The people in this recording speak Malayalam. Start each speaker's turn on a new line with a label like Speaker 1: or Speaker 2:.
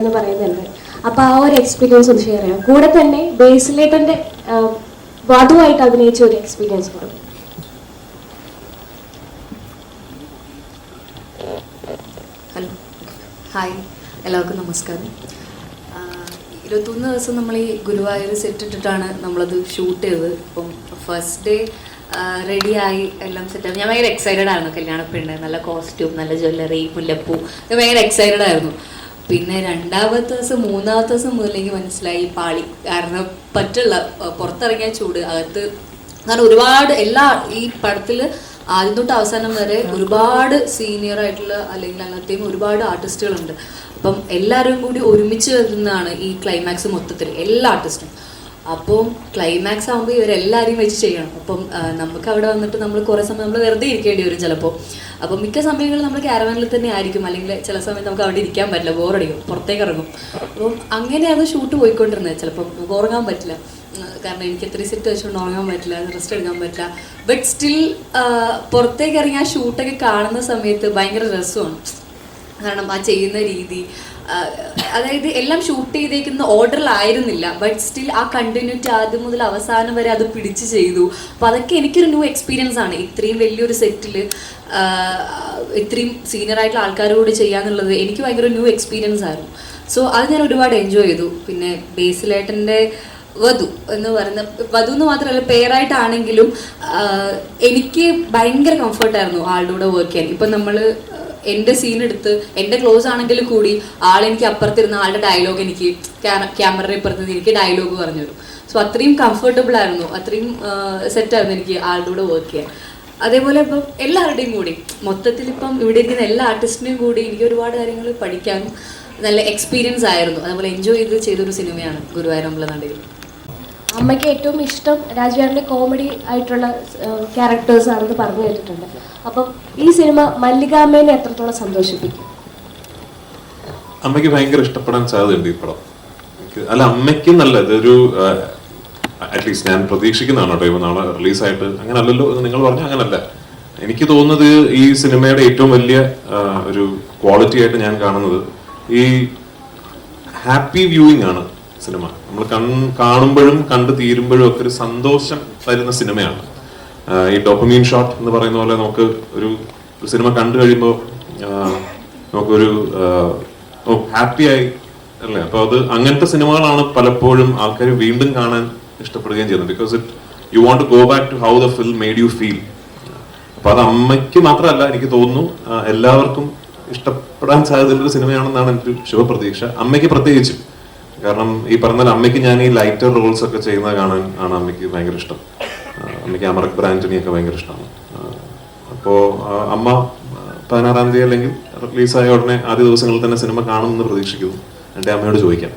Speaker 1: എന്ന് പറയുന്നുണ്ട്. അപ്പൊ ആ ഒരു എക്സ്പീരിയൻസ് ഒന്ന് ഷെയർ ചെയ്യാം. കൂടെ തന്നെ ബേസിലേട്ടന്റെ വധുവായിട്ട് അഭിനയിച്ച ഒരു എക്സ്പീരിയൻസ് പറഞ്ഞു
Speaker 2: ഹലോ. ഹായ്. എല്ലാവർക്കും നമസ്കാരം. ഇരുപത്തൊന്ന് ദിവസം നമ്മൾ ഈ ഗുരുവായൂർ സെറ്റ് ഇട്ടിട്ടാണ് നമ്മളത് ഷൂട്ട് ചെയ്തത്. അപ്പം ഫസ്റ്റ് ഡേ റെഡിയായി എല്ലാം സെറ്റ് ഞാൻ ഭയങ്കര എക്സൈറ്റഡ് ആയിരുന്നു. കല്യാണ പെണ്ണ് നല്ല കോസ്റ്റ്യൂം നല്ല ജ്വല്ലറി മുല്ലപ്പൂ. ഭയങ്കര എക്സൈറ്റഡ് ആയിരുന്നു. പിന്നെ രണ്ടാമത്തെ ദിവസം മൂന്നാമത്തെ ദിവസം മുതൽ എനിക്ക് മനസ്സിലായി പാളി. കാരണം പറ്റുള്ള പുറത്തിറങ്ങിയ ചൂട്. അകത്ത് കാരണം ഒരുപാട് എല്ലാ ഈ പടത്തിൽ ആദ്യം തൊട്ട് അവസാനം വരെ ഒരുപാട് സീനിയർ ആയിട്ടുള്ള അല്ലെങ്കിൽ അങ്ങനത്തെയും ഒരുപാട് ആർട്ടിസ്റ്റുകളുണ്ട് അപ്പം എല്ലാവരും കൂടി ഒരുമിച്ച് വരുന്നതാണ് ഈ ക്ലൈമാക്സ് മൊത്തത്തിൽ. എല്ലാ ആർട്ടിസ്റ്റും അപ്പം ക്ലൈമാക്സ് ആകുമ്പോൾ ഇവരെല്ലാവരെയും വെച്ച് ചെയ്യണം. അപ്പം നമുക്ക് അവിടെ വന്നിട്ട് നമ്മൾ കുറേ സമയം നമ്മൾ വെറുതെ ഇരിക്കേണ്ടി വരും ചിലപ്പോൾ അപ്പം മിക്ക സമയങ്ങളിൽ നമ്മൾ ക്യാരവാനിൽ തന്നെ ആയിരിക്കും. അല്ലെങ്കിൽ ചില സമയത്ത് നമുക്ക് അവിടെ ഇരിക്കാൻ പറ്റില്ല ബോറടിക്കും പുറത്തേക്ക് ഇറങ്ങും. അപ്പം അങ്ങനെയാണ് ഷൂട്ട് പോയിക്കൊണ്ടിരുന്നത്. ചിലപ്പോൾ നമുക്ക് ഉറങ്ങാൻ പറ്റില്ല. കാരണം എനിക്ക് എത്ര സെറ്റ് വെച്ചുകൊണ്ട് ഉറങ്ങാൻ പറ്റില്ല റെസ്റ്റ് എടുക്കാൻ പറ്റില്ല. ബട്ട് സ്റ്റിൽ പുറത്തേക്ക് ഇറങ്ങി ആ ഷൂട്ടൊക്കെ കാണുന്ന സമയത്ത് ഭയങ്കര രസമാണ്. കാരണം ആ ചെയ്യുന്ന രീതി അതായത് എല്ലാം ഷൂട്ട് ചെയ്തേക്കുന്ന ഓർഡറിലായിരുന്നില്ല ബട്ട് സ്റ്റിൽ ആ കണ്ടിന്യൂറ്റി ആദ്യം മുതൽ അവസാനം വരെ അത് പിടിച്ച് ചെയ്തു. അപ്പം അതൊക്കെ എനിക്കൊരു ന്യൂ എക്സ്പീരിയൻസ് ആണ്. ഇത്രയും വലിയൊരു സെറ്റിൽ ഇത്രയും സീനിയർ ആയിട്ടുള്ള ആൾക്കാരോട് ചെയ്യാന്നുള്ളത് എനിക്ക് ഭയങ്കര ന്യൂ എക്സ്പീരിയൻസ് ആയിരുന്നു. സോ അത് ഞാൻ ഒരുപാട് എൻജോയ് ചെയ്തു. പിന്നെ ബേസിലേട്ടന്റെ വധു എന്ന് പറയുന്ന വധു എന്ന് മാത്രമല്ല പേരായിട്ടാണെങ്കിലും എനിക്ക് ഭയങ്കര കംഫർട്ടായിരുന്നു ആളുടെ കൂടെ വർക്ക് ചെയ്യാൻ. ഇപ്പം നമ്മൾ എന്റെ സീൻ എടുത്ത് എന്റെ ക്ലോസ് ആണെങ്കിൽ കൂടി ആൾ എനിക്ക് അപ്പുറത്തിരുന്ന ആളുടെ ഡയലോഗ് എനിക്ക് ക്യാമറയുടെ ഇപ്പുറത്ത് എനിക്ക് ഡയലോഗ് പറഞ്ഞു തരും. സോ അത്രയും കംഫർട്ടബിൾ ആയിരുന്നു. അത്രയും സെറ്റായിരുന്നു എനിക്ക് ആളുടെ കൂടെ വർക്ക് ചെയ്യാൻ. അതേപോലെ ഇപ്പം എല്ലാവരുടെയും കൂടി മൊത്തത്തിൽ ഇപ്പം ഇവിടെ ഇരിക്കുന്ന എല്ലാ ആർട്ടിസ്റ്റിനെയും കൂടി എനിക്ക് ഒരുപാട് കാര്യങ്ങൾ പഠിക്കാനും നല്ല എക്സ്പീരിയൻസ് ആയിരുന്നു. അതേപോലെ എൻജോയ് ചെയ്ത് ചെയ്തൊരു സിനിമയാണ് ഗുരുവായൂർ അമ്പലനടയിൽ
Speaker 1: അമ്മയ്ക്ക് ഏറ്റവും ഇഷ്ടം രാജുവേറിന്റെ കോമഡി ആയിട്ടുള്ള ക്യാരക്ടേഴ്സ് ആണെന്ന് പറഞ്ഞു കേട്ടിട്ടുണ്ട്. അപ്പം ഈ സിനിമ മല്ലികാമ്മേനെ എത്രത്തോളം സന്തോഷിപ്പിക്കും?
Speaker 3: അമ്മയ്ക്ക് ഭയങ്കര ഇഷ്ടപ്പെടാൻ സാധ്യതയുണ്ട് ഈ പടം. അല്ല അമ്മയ്ക്ക് നല്ല ഇതൊരു അറ്റ്ലീസ്റ്റ് ഞാൻ പ്രതീക്ഷിക്കുന്നതാണ് കേട്ടോ ഇപ്പൊ നാളെ റിലീസായിട്ട് അങ്ങനല്ലല്ലോ എന്ന് നിങ്ങൾ പറഞ്ഞ അങ്ങനല്ല. എനിക്ക് തോന്നുന്നത് ഈ സിനിമയുടെ ഏറ്റവും വലിയ ഒരു ക്വാളിറ്റി ആയിട്ട് ഞാൻ കാണുന്നത് ഈ ഹാപ്പി വ്യൂയിങ് ആണ്. സിനിമ. നമ്മൾ കൺ കാണുമ്പോഴും കണ്ടു തീരുമ്പോഴും ഒക്കെ ഒരു സന്തോഷം തരുന്ന സിനിമയാണ്. ഈ ഡോപ്പമീൻ ഷോട്ട് എന്ന് പറയുന്ന പോലെ നമുക്ക് ഒരു ഒരു സിനിമ കണ്ടു കഴിയുമ്പോൾ നമുക്കൊരു ഹാപ്പി ആയി അല്ലേ? അപ്പോൾ അത് അങ്ങനത്തെ സിനിമകളാണ് പലപ്പോഴും ആൾക്കാർ വീണ്ടും കാണാൻ ഇഷ്ടപ്പെടുകയും ചെയ്യുന്നത്. Because it you want to go back to how the film made you feel അപ്പോൾ അത് അമ്മയ്ക്ക് മാത്രമല്ല എനിക്ക് തോന്നുന്നു എല്ലാവർക്കും ഇഷ്ടപ്പെടാൻ സാധ്യതയുള്ള സിനിമയാണെന്നാണ് എന്റെ ഒരു ശുഭപ്രതീക്ഷ. അമ്മയ്ക്ക് പ്രത്യേകിച്ചും. കാരണം ഈ പറഞ്ഞ അമ്മയ്ക്ക് ഞാൻ ഈ ലൈറ്റർ റോൾസ് ഒക്കെ ചെയ്യുന്നത് കാണാൻ ആണ് അമ്മയ്ക്ക് ഭയങ്കര ഇഷ്ടം. അമ്മയ്ക്ക് അമറക് ബ്രാൻഡിനെയൊക്കെ ഭയങ്കര ഇഷ്ടമാണ്. അപ്പോൾ അമ്മ പതിനാറാം തീയതി അല്ലെങ്കിൽ റിലീസായ ഉടനെ ആദ്യ ദിവസങ്ങളിൽ തന്നെ സിനിമ കാണുമെന്ന് പ്രതീക്ഷിക്കുന്നു. എന്റെ അമ്മയോട് ചോദിക്കാം.